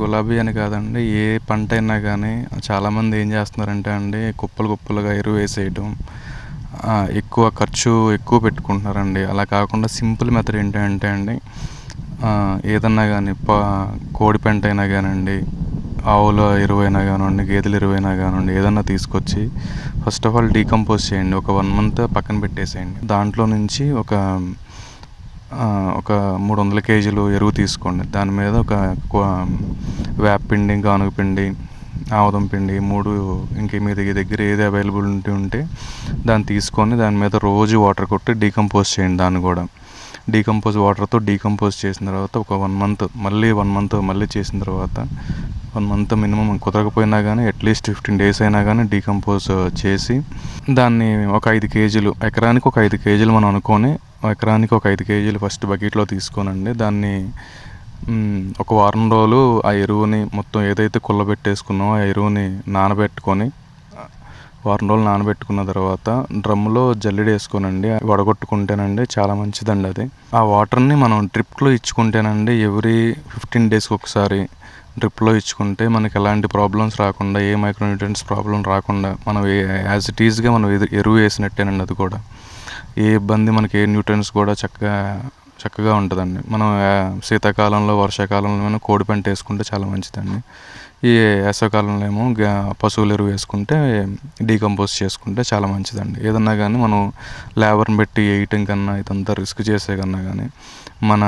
గులాబీ అని కాదండి ఏ పంట అయినా కానీ చాలామంది ఏం చేస్తున్నారంటే అండి కుప్పలు కుప్పలుగా ఎరువు వేసేయటం ఎక్కువ ఖర్చు ఎక్కువ పెట్టుకుంటున్నారండి. అలా కాకుండా సింపుల్ మెథడ్ ఏంటంటే అండి ఏదన్నా కానీ పా కోడి పెంట అయినా కానివ్వండి ఆవుల ఎరువైనా కానివ్వండి గేదెల ఎరువైనా కానివ్వండి ఏదన్నా తీసుకొచ్చి ఫస్ట్ ఆఫ్ ఆల్ డీకంపోజ్ చేయండి. ఒక వన్ మంత్ పక్కన పెట్టేసేయండి. దాంట్లో నుంచి ఒక ఒక మూడు వందల కేజీలు ఎరువు తీసుకోండి. దాని మీద ఒక వేపపిండి గానుగపిండి ఆముదం పిండి మూడు ఇంక మీ దగ్గర దగ్గర ఏది అవైలబిలిటీ ఉంటే దాన్ని తీసుకొని దాని మీద రోజు వాటర్ కొట్టి డీకంపోజ్ చేయండి దాన్ని కూడా. డీకంపోజ్ వాటర్తో డీకంపోజ్ చేసిన తర్వాత ఒక వన్ మంత్ మళ్ళీ వన్ మంత్ మళ్ళీ చేసిన తర్వాత వన్ మంత్ మినిమం కుదరకపోయినా కానీ అట్లీస్ట్ ఫిఫ్టీన్ డేస్ అయినా కానీ డీకంపోజ్ uh, చేసి దాన్ని ఒక ఐదు కేజీలు ఎకరానికి ఒక ఐదు కేజీలు మనం అనుకొని ఎకరానికి ఒక ఐదు కేజీలు ఫస్ట్ బకెట్లో తీసుకోనండి. దాన్ని ఒక వారం రోజులు ఆ ఎరువుని మొత్తం ఏదైతే కుళ్ళబెట్టేసుకున్నామో ఆ ఎరువుని నానబెట్టుకొని వారం రోజులు నానబెట్టుకున్న తర్వాత డ్రమ్ములో జల్లెడ వేసుకోనండి. వడగొట్టుకుంటేనండి చాలా మంచిదండి అది. ఆ వాటర్ని మనం డ్రిప్లో ఇచ్చుకుంటేనండి ఎవ్రీ ఫిఫ్టీన్ డేస్కి ఒకసారి డ్రిప్లో ఇచ్చుకుంటే మనకి ఎలాంటి ప్రాబ్లమ్స్ రాకుండా ఏ మైక్రోన్యూట్రియన్స్ ప్రాబ్లం రాకుండా మనం యాజ్ ఇట్ ఈజ్గా మనం ఎదు- ఎరువు వేసినట్టేనండి అది కూడా. ఏ ఇబ్బంది మనకి ఏ న్యూట్రియన్స్ కూడా చక్కగా చక్కగా ఉంటుందండి. మనం శీతాకాలంలో వర్షాకాలంలో కోడి పంట వేసుకుంటే చాలా మంచిదండి. ఈ వేసవకాలంలో ఏమో పశువుల ఎరువు వేసుకుంటే డీకంపోజ్ చేసుకుంటే చాలా మంచిదండి. ఏదన్నా కానీ మనం లేబర్ని పెట్టి వేయటం కన్నా ఇదంతా రిస్క్ చేసే కన్నా కానీ మన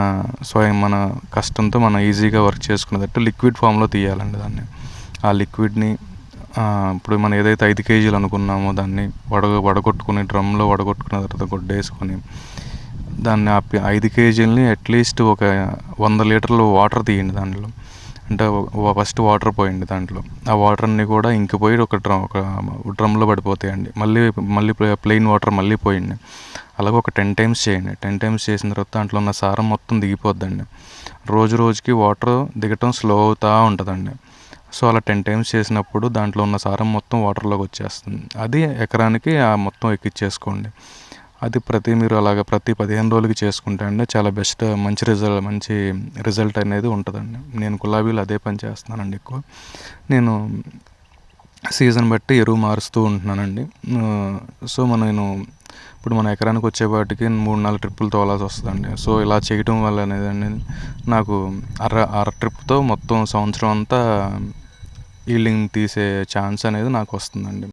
స్వయం మన కష్టంతో మనం ఈజీగా వర్క్ చేసుకునేటట్టు లిక్విడ్ ఫామ్లో తీయాలండి దాన్ని. ఆ లిక్విడ్ని ఇప్పుడు మనం ఏదైతే ఐదు కేజీలు అనుకున్నామో దాన్ని వడ వడగొట్టుకుని డ్రమ్లో వడగొట్టుకున్న తర్వాత గొడ్డేసుకొని దాన్ని ఆ ఐదు కేజీలని అట్లీస్ట్ ఒక వంద లీటర్లు వాటర్ తీయండి దాంట్లో. అంటే ఫస్ట్ వాటర్ పోయండి దాంట్లో. ఆ వాటర్ అన్నీ కూడా ఇంకిపోయి ఒక డ్రమ్ ఒక డ్రమ్లో పడిపోతాయండి. మళ్ళీ మళ్ళీ ప్లెయిన్ వాటర్ మళ్ళీ పోయండి. అలాగే ఒక టెన్ టైమ్స్ చేయండి. టెన్ టైమ్స్ చేసిన తర్వాత దాంట్లో ఉన్న సారం మొత్తం దిగిపోద్దండి. రోజు రోజుకి వాటర్ దిగటం స్లో అవుతూ ఉంటుందండి. సో అలా టెన్ టైమ్స్ చేసినప్పుడు దాంట్లో ఉన్న సారం మొత్తం వాటర్లోకి వచ్చేస్తుంది. అది ఎకరానికి ఆ మొత్తం ఎక్కిచ్చేసుకోండి. అది ప్రతి మీరు అలాగ ప్రతి పదిహేను రోజులకి చేసుకుంటే అండి చాలా బెస్ట్ మంచి రిజల్ట్ మంచి రిజల్ట్ అనేది ఉంటుందండి. నేను గులాబీలు అదే పని చేస్తున్నానండి ఎక్కువ. నేను సీజన్ బట్టి ఎరువు మారుస్తూ ఉంటున్నానండి. సో మన నేను ఇప్పుడు మన ఎకరానికి వచ్చేపాటికి మూడు నాలుగు ట్రిప్పులు తోలాల్సి వస్తుందండి. సో ఇలా చేయటం వల్ల అనేది నాకు అర అర ట్రిప్తో మొత్తం సంవత్సరం అంతా ఈల్డింగ్ తీసే ఛాన్స్ అనేది నాకు వస్తుందండి.